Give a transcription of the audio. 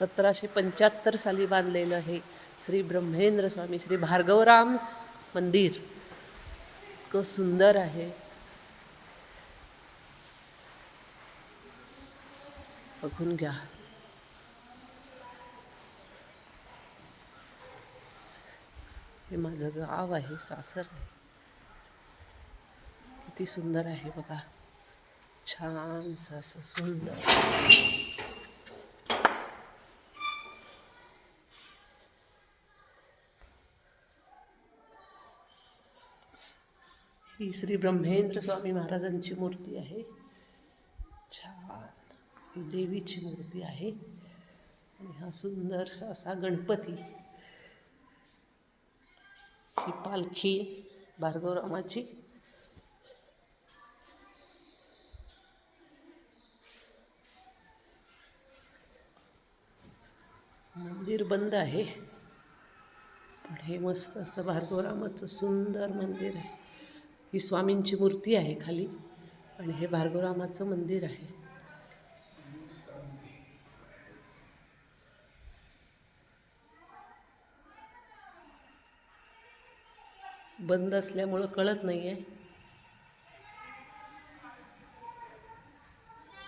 सतराशे पंच्याहत्तर साली बांधलेलं हे श्री ब्रह्मेंद्र स्वामी श्री भार्गवराम मंदिर. इतकं सुंदर आहे. बघून घ्या. हे माझं गाव आहे सासर आहे. किती सुंदर आहे बघा. छानसं असं सुंदर. ही श्री ब्रह्मेंद्र स्वामी महाराजांची मूर्ती आहे. छान. ही देवीची मूर्ती आहे. आणि हा सुंदरसा असा गणपती. ही पालखी भार्गवरामाची. मंदिर बंद आहे. पण हे मस्त असं भार्गवरामाचं सुंदर मंदिर आहे. ही स्वामींची मूर्ती आहे खाली आणि हे भार्गवरामाचं मंदिर आहे. बंद असल्यामुळं कळत नाही आहे